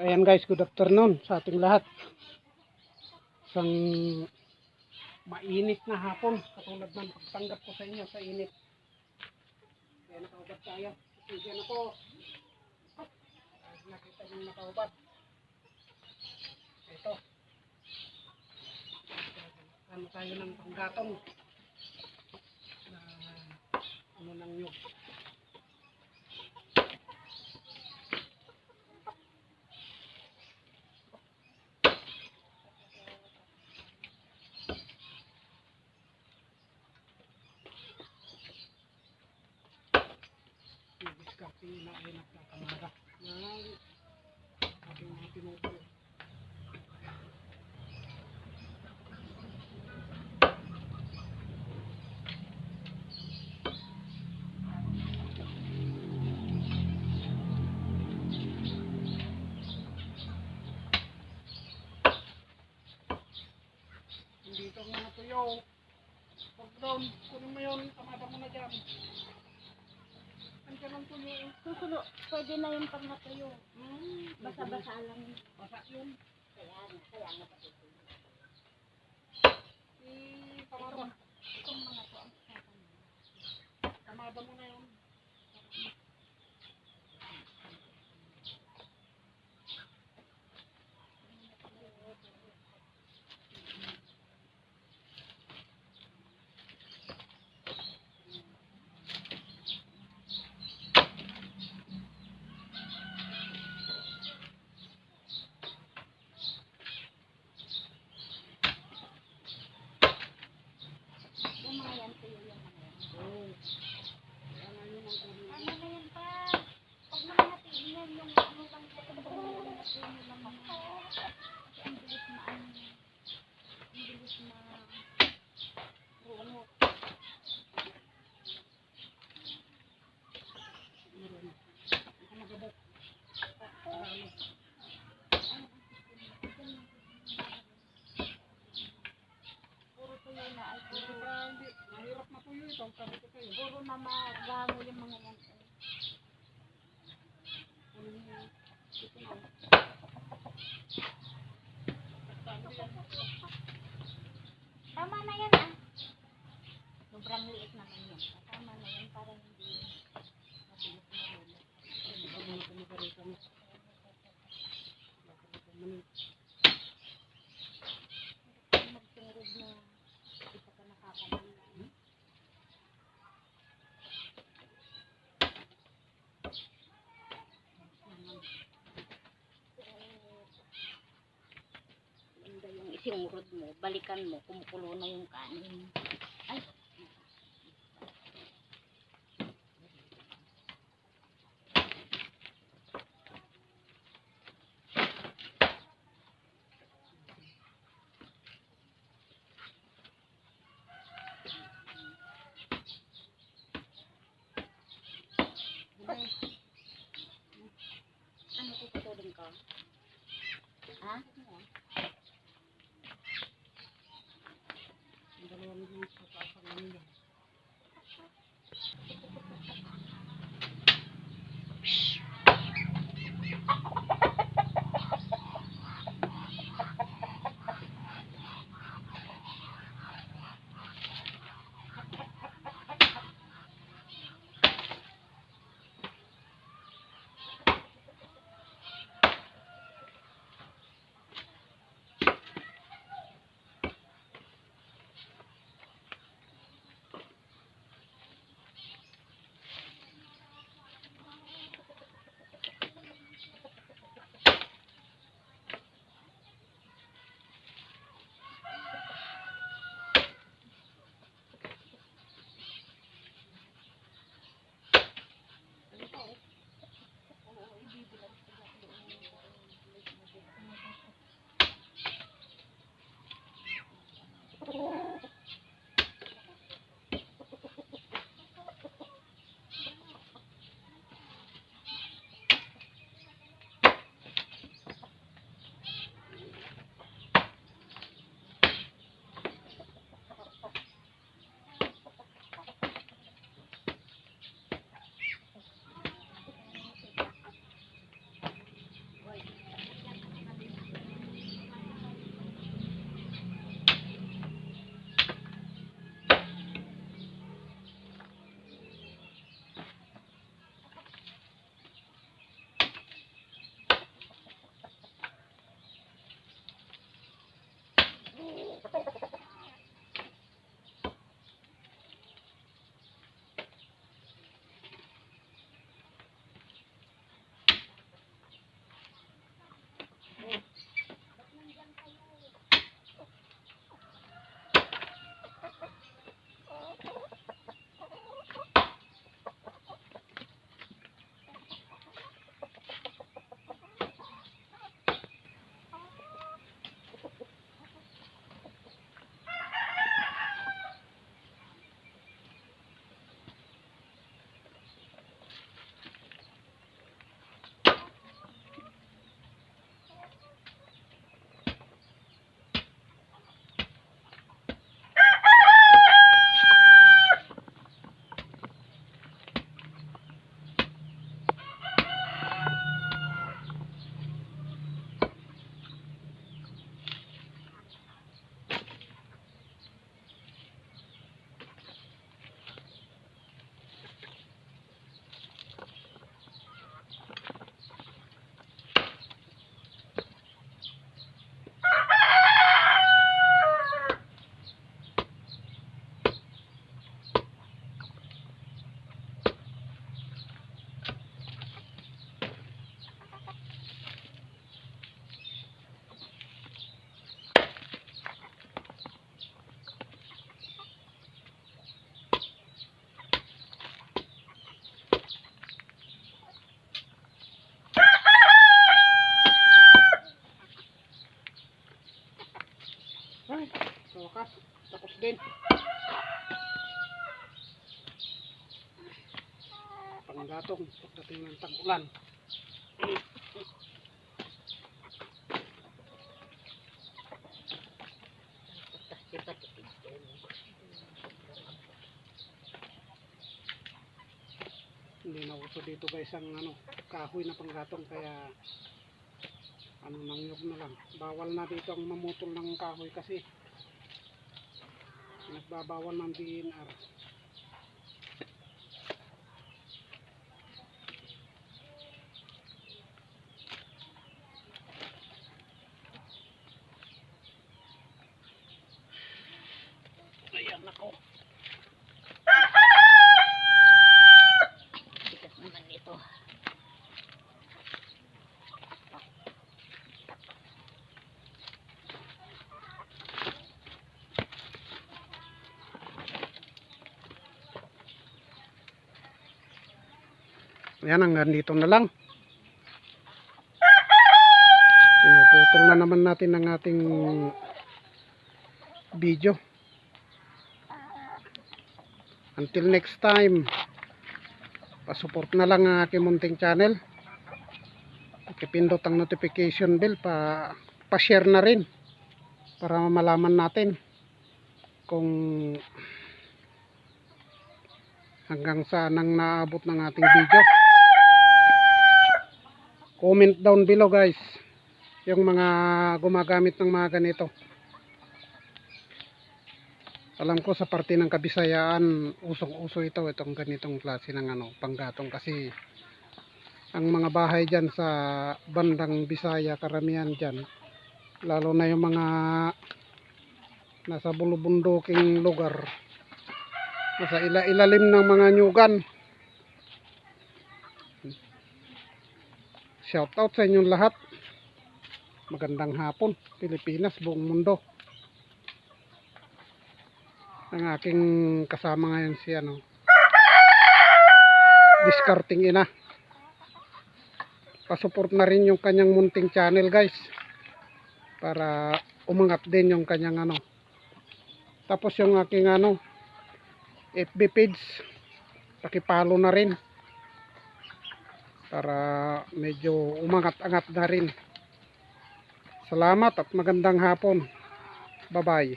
Ayan guys, good afternoon sa ating lahat. Isang mainit na hapon, katulad ng pagtanggap ko sa inyo sa init. Kaya nakaubad tayo. Po. Ah, Nakita niyo nakaubad. Ito. Ano tayo ng panggatong. Na ano ng nyug. Diskarte na nagkakamara ng ating mga pinupulo. Hindi ito mga tuyo. Pag down, kunin mo yun, tamada mo na dyan. Eh. Susulo, pwede na yun pag natuyo. Basa-basa lang. Basa yun. Kaya nga, kaya pati. Eh, tamada. Itong mga to ang mo na yun. Yung mga yan, tuyo yung mga yan. Oo. Kaya nga yun ang kunin. Ano na yan pa? Huwag naman natin yan yung ano bang natin yung naman. Kasi ang bilis na ano. Ang bilis na runok. Meron. Ang magabok. Para ano. Puro tuyo na ay Hindi puro. pa, hindi. Mahirap na tuyo ito. Ang sabi ko sa'yo. Puro na magango yung mga yan. Ano yun? Ito na. Tama na yan ah. Sobrang liit naman yan. Tama na yan para hindi mabilis na hulog. Ano na kumakarita mo? Kumakarita mo na. Kung magtungod na hindi ka pa nakakaman. Ganda yung isingurod mo, balikan mo, kumukulo na yung kanin. Ay, Ay, sa wakas, tapos din. Panggatong, pagdating ng tag-ulan. Hindi nauso dito guys ang ano, kahoy na panggatong kaya ano nangyog na lang. Bawal na dito ang mamutol ng kahoy kasi nagbabawal ng DNR. Ayan ako. Bigat naman ito. Ayan, hanggang dito na lang. Pinuputol na naman natin ang ating video. Until next time, pasupport na lang ang aking munting channel. Pakipindot ang notification bell pa pa-share na rin para malaman natin kung hanggang saan ang naabot ng ating video. Comment down below guys yung mga gumagamit ng mga ganito. Alam ko sa parte ng Kabisayaan, usong-uso ito, itong ganitong klase ng ano, panggatong kasi ang mga bahay dyan sa bandang Bisaya, karamihan dyan, lalo na yung mga nasa bulubunduking lugar, nasa ila ilalim ng mga nyugan. Shout out sa inyong lahat. Magandang hapon, Pilipinas, buong mundo. Ang aking kasama ngayon si ano, discarding ina. Pasupport na rin yung kanyang munting channel guys. Para umangat din yung kanyang ano. Tapos yung aking ano, FB page, pakipalo na rin. Para medyo umangat-angat na rin. Salamat at magandang hapon. Bye-bye.